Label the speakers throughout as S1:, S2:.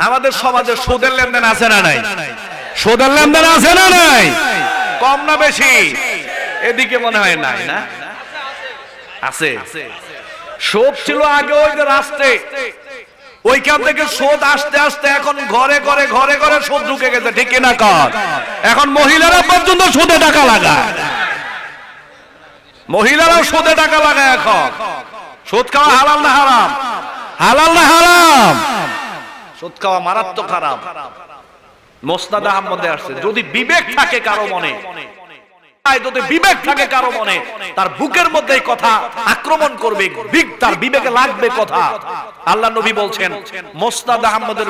S1: আমাদের সমাজে সুদের লেনদেন আছে না নাই? সুদের লেনদেন আছে না নাই? কম না বেশি? এদিকে মনে হয় নাই না? আছে। সুদ ছিল আগে ওই যে রাস্তে ওইখান থেকে সুদ আসতে আসতে এখন ঘরে ঘরে ঘরে ঘরে সুদ ঢুকে গেছে ঠিক কিনা কর? এখন মহিলারা পর্যন্ত সুদে টাকা লাগায়। মহিলারাও সুদে টাকা লাগায় এখন। সুদ খাওয়া হালাল না হারাম? হালাল না হারাম? সুদ খাওয়া মারাত্মক খারাপ। মোসনাদ আহমদে আসছে। যদি বিবেক থাকে কারও মনে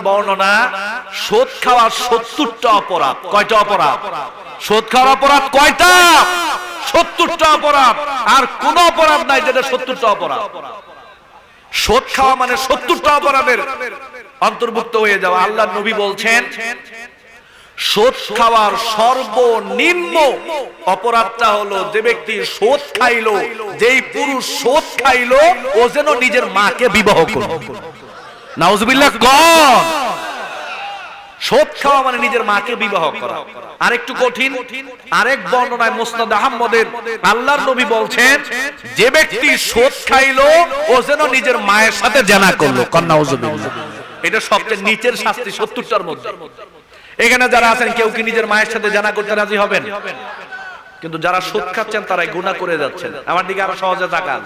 S1: বর্ণনা খাওয়ার অপরাধ। কয়টা অপরাধ? অপরাধ কয়টা? সত্তরটা অপরাধ। আর কোন অপরাধ নাই যেটা সত্তরটা অপরাধ। সুদ খাওয়া মানে সত্তরটা অপরাধের অন্তর্ভুক্ত হয়ে যাওয়া। আল্লাহ নবী বলছেন শোধ খাওয়ার সর্বনিম্ন অপরাধটা হলো যে ব্যক্তি শোধ খাইলো, যেই পুরুষ সুদ খাইলো, ও যেন নিজের মাকে বিবাহ করল। নাউজুবিল্লাহ কন সুদ খাওয়া মানে নিজের মাকে বিবাহ করা। কঠিন, আরেক বর্ণনায় মুসনাদ আহমদের আল্লাহর নবী বলছেন, যে ব্যক্তি ও যেন নিজের মায়ের সাথে জানা করল। কন্যাউজুবিল্লাহ এটা সবচেয়ে নিচের শাস্তি সত্তরটার মধ্যে। এখানে যারা আছেন, কেউ কি নিজের মায়ের সাথে জানা করতে রাজি হবেন? কিন্তু যারা সুদ খাচ্ছেন, তারাই গুণা করে যাচ্ছেন। আমার দিকে আরও সহজে তাকান।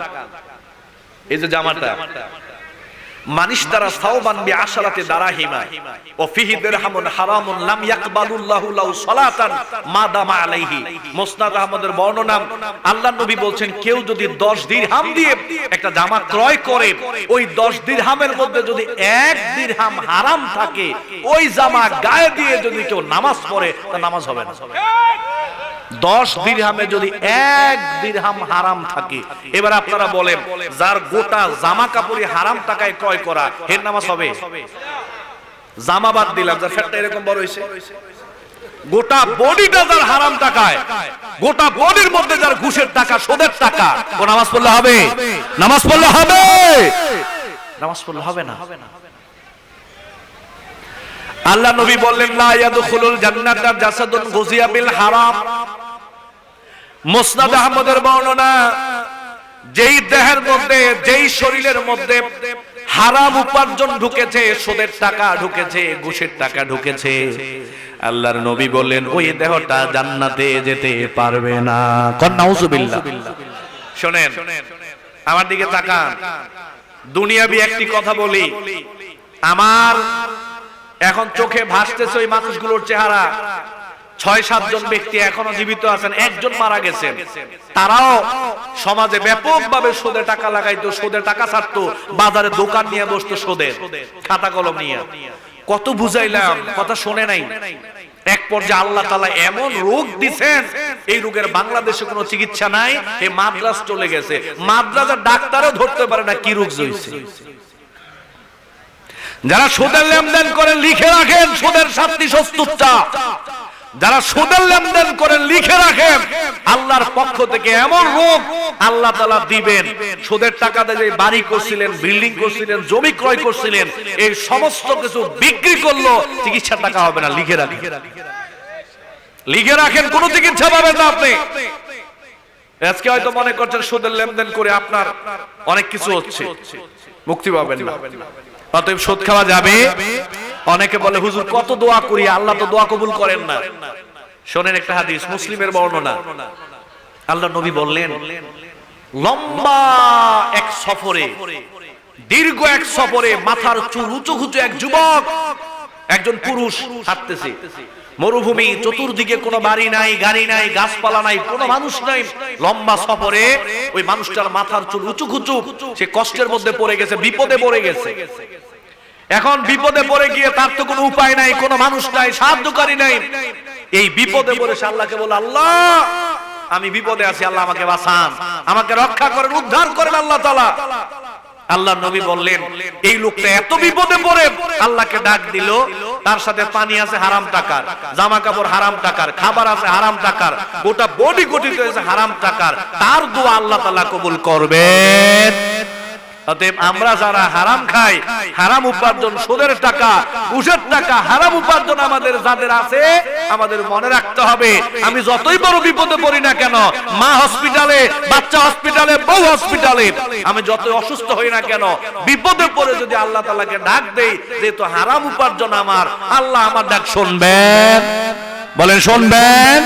S1: এই যে জামাটা মানিস দ্বারা সাওবান বি আশারাতে দারাহিমা। ও ফিহি দিরহামুন হারামুন লাম ইয়াকবালুল্লাহু লাহু সালাতান মা দামা আলাইহি। মুসনাদ আহমদের বর্ণনা আল্লাহর নবী বলছেন, কেউ যদি 10 দিরহাম দিয়ে একটা জামা ক্রয় করে, ওই 10 দিরহামের মধ্যে যদি এক দিরহাম হারাম থাকে, ওই জামা গায়ে দিয়ে যদি কেউ নামাজ পড়ে, তা নামাজ হবে না। দশ দিরহামে যদি এক দিরহাম হারাম থাকে, এবার আপনারা বলেন, যার গোটা জামা কাপড়ই হারাম টাকায় ক্রয় করা, হের নামাজ হবে? জামা বাদ দিলাম, যার ফ্যাটটা এরকম বড় হয়েছে। গোটা বডিটা যার হারাম টাকায়, গোটা বডির মধ্যে যার ঘুষের টাকা, সুদের টাকা, ও নামাজ পড়লে হবে? নামাজ পড়লে হবে? নামাজ পড়লে হবে না। আল্লাহ নবী বললেন, লা ইয়াদখুলুল জান্নাতা জাসাদুন গুজিয়া বিল হারাম। মুসনাদ আহমদের বর্ণনা, যেই দেহের মধ্যে, যেই শরীরের মধ্যে হারাম উপার্জন ঢুকেছে, সুদের টাকা ঢুকেছে, ঘুষের টাকা ঢুকেছে, আল্লাহর নবী বললেন, ওই দেহটা জান্নাতে যেতে পারবে না। কন্নাউজুবিল্লাহ শোনেন, আমার দিকে তাকান। দুনিয়াবি একটি কথা বলি, আমার এখন চোখে ভাসতেছে ওই মানুষগুলোর চেহারা। ছয় সাতজন ব্যক্তি এখনও জীবিত আছেন, একজন মারা গেছেন। তারাও সমাজে ব্যাপকভাবে সুদে টাকা লাগাইতো সুদে টাকা ছাড়তো, বাজারে দোকান নিয়ে বসতো সুদের, খাতা কলম নিয়ে। কত বুঝাইলাম, কথা শোনে নাই। এক পর্যায়ে আল্লাহ তালা এমন রোগ দিছেন, এই রোগের বাংলাদেশে কোনো চিকিৎসা নাই এই মাদ্রাস চলে গেছে। মাদ্রাসের ডাক্তারও ধরতে পারে না কি রোগ জইছে। যারা সুদের লেনদেন করে লিখে রাখেন সুদের শাস্তি সস্তুরটা যারা সুদের লেনদেন করে লিখে রাখেন আল্লাহর পক্ষ থেকে এমন রোগ আল্লাহ তালা দিবেন। সুদের টাকাতে যে বাড়ি করছিলেন, বিল্ডিং করছিলেন, জমি ক্রয় করছিলেন, এই সমস্ত কিছু বিক্রি করল, চিকিৎসার টাকা হবে না, লিখে রাখেন। লিখে রাখেন, কোন চিকিৎসা পাবেন না আপনি। আজকে হয়তো মনে করছেন সুদের লেনদেন করে আপনার অনেক কিছু হচ্ছে, মুক্তি পাবেন না। অতএব সুদ খাওয়া যাবে। অনেকে বলে হুজুর কত দোয়া করি আল্লাহ তো দোয়া কবুল করেন না। শোনেন একটা হাদিস মুসলিমের বর্ণনা। আল্লাহ নবী বললেন লম্বা এক সফরে দীর্ঘ এক সফরে মাথার চুল উঁচু উঁচু এক যুবক একজন পুরুষ হাঁটতেছে। মরুভূমি চতুর্দিকে কোনো বাড়ি নাই গাড়ি নাই গাছপালা নাই কোনো মানুষ নাই। লম্বা সফরে ওই মানুষটার মাথার চুল উঁচু খুচু সে কষ্টের মধ্যে পড়ে গেছে বিপদে পড়ে গেছে। এখন বিপদে পড়ে গিয়ে তার তো কোনো উপায় নাই কোনো মানুষ নাই সাহায্যকারী নাই। এই বিপদে পড়ে সে আল্লাহকে বলে আল্লাহ আমি বিপদে আছি আল্লাহ আমাকে বাঁচান। আমাকে রক্ষা করেন উদ্ধার করেন আল্লাহ তালা আল্লাহ নবী বললেন এই লোকটা এত বিপদে পড়ে আল্লাহকে ডাক দিল তার সাথে পানি আছে হারাম টাকার জামা কাপড় হারাম টাকার খাবার আছে হারাম টাকার গোটা বডি গঠিত হয়েছে হারাম টাকার। তার দোয়া আল্লাহ তালা কবুল করবেন। অতএব আমরা যারা হারাম খাই, হারাম উপার্জন সুদের টাকা, ঘুষের টাকা, হারাম উপার্জন আমাদের যাদের আছে, আমাদের মনে রাখতে হবে, আমি যতই বড় বিপদে পড়ি না কেন, মা হসপিটালে, বাচ্চা হসপিটালে, বউ হসপিটালে, আমি যতই অসুস্থ হই না কেন, বিপদে পড়ে যদি আল্লাহ তালাকে ডাক দেই, যেহেতু হারাম উপার্জন আমার, আল্লাহ আমার ডাক শুনবেন। বলেন, শুনবেন?